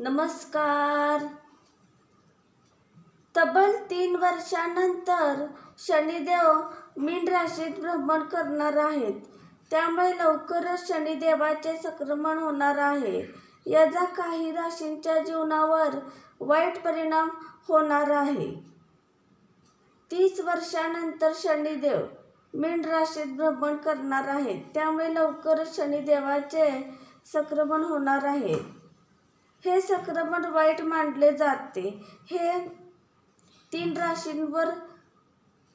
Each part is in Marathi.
नमस्कार. तब्बल तीन वर्षानंतर शनिदेव मीन राशीत भ्रमण करणार आहेत. त्यामुळे लवकरच शनिदेवाचे संक्रमण होणार आहे. याचा काही राशींच्या जीवनावर वाईट परिणाम होणार आहे. तीस वर्षानंतर शनिदेव मीन राशीत भ्रमण करणार आहेत. त्यामुळे लवकरच शनिदेवाचे संक्रमण होणार आहे. हे संक्रमण वाईट मानले जाते. हे तीन राशींवर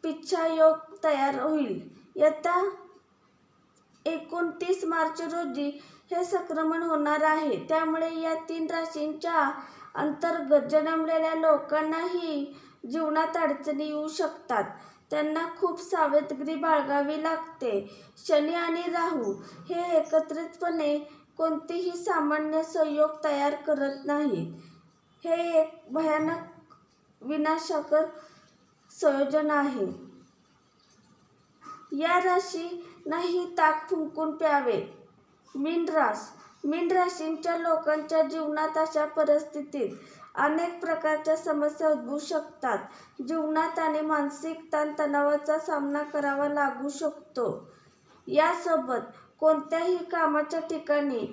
पिच्छायोग तयार होईल. येत्या एकोणतीस मार्च रोजी हे संक्रमण होणार आहे. त्यामुळे या तीन राशींच्या अंतर्गत जन्मलेल्या लोकांनाही जीवनात अडचणी येऊ शकतात. त्यांना खूप सावधगिरी बाळगावी लागते. शनी आणि राहू हे एकत्रितपणे कोणतेही सामान्य संयोग तयार करत नाहीत. हे एक भयानक विनाशकर संयोजन आहे. या राशी नाही ताक फुंकून प्यावे. मीन रास मीन राशींच्या लोकांच्या जीवनात अशा परिस्थितीत अनेक प्रकारच्या समस्या उद्भवू शकतात. जीवनात आणि मानसिक ताणतणावाचा सामना करावा लागू शकतो. यासोबत कोणत्याही कामाच्या ठिकाणी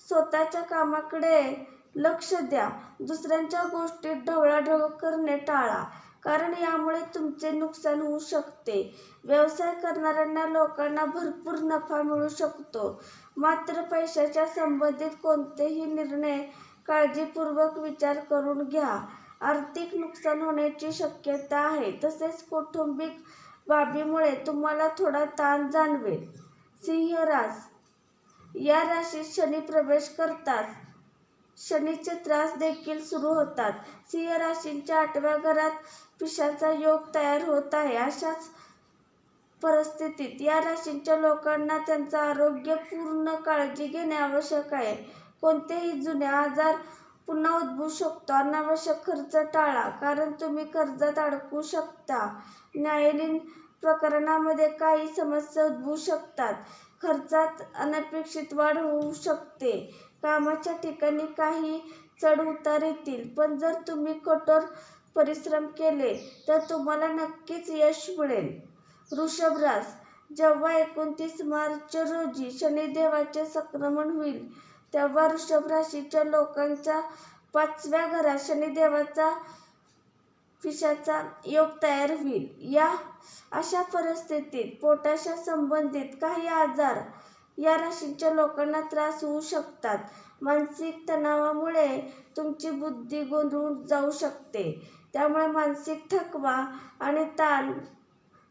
स्वतःच्या कामाकडे लक्ष द्या. दुसऱ्यांच्या गोष्टीत ढवळाढवळ करणे टाळा कारण यामुळे तुमचे नुकसान होऊ शकते. व्यवसाय करणाऱ्यांना लोकांना भरपूर नफा मिळू शकतो. मात्र पैशाच्या संबंधित कोणतेही निर्णय काळजीपूर्वक विचार करून घ्या. आर्थिक नुकसान होण्याची शक्यता आहे तसेच कौटुंबिक बाबीमुळे तुम्हाला थोडा ताण जाणवेल. सिंह रास या राशीत शनी प्रवेश करतात. शनीचे त्रास देखील सुरू होतात. सिंह राशींच्या आठव्या घरात पिशाचा योग तयार होत आहे. अशाच परिस्थितीत या राशींच्या लोकांना त्यांचं आरोग्य पूर्ण काळजी घेणे आवश्यक आहे. कोणतेही जुने आजार पुन्हा उद्भवू शकतो. अनावश्यक खर्च टाळा कारण तुम्ही कर्जात अडकू शकता. न्यायालयीन प्रकरणामध्ये काही समस्या उद्भवू शकतात. खर्चात अनपेक्षित वाढ होऊ शकते. कामाच्या ठिकाणी काही चढ उतार येतील. पण जर तुम्ही कठोर परिश्रम केले तर तुम्हाला नक्कीच यश मिळेल. वृषभरास जेव्हा एकोणतीस मार्च रोजी शनिदेवाचे संक्रमण होईल तेव्हा वृषभ राशीच्या लोकांच्या पाचव्या घरात शनिदेवाचा पिशाचा योग तयार होईल. या अशा परिस्थितीत पोटाशा संबंधित काही आजार या राशींच्या लोकांना त्रास होऊ शकतात. मानसिक तणावामुळे तुमची बुद्धी गोंधळून जाऊ शकते. त्यामुळे मानसिक थकवा आणि ताण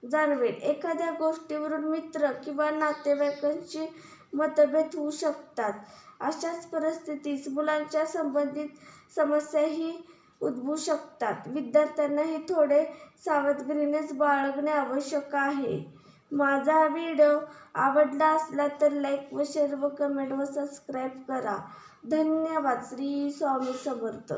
जाणवेल. एखाद्या गोष्टीवरून मित्र किंवा नातेवाईकांशी मतभेद होऊ शकतात. अशाच परिस्थितीत मुलांच्या संबंधित समस्याही उद्भवू शकतात. विद्यार्थ्यांना हे थोडे सावधगिरीनेच बाळगणे आवश्यक आहे. माझा हा व्हिडिओ आवडला असला तर लाईक व शेअर व कमेंट व सबस्क्राईब करा. धन्यवाद. श्री स्वामी समर्थ.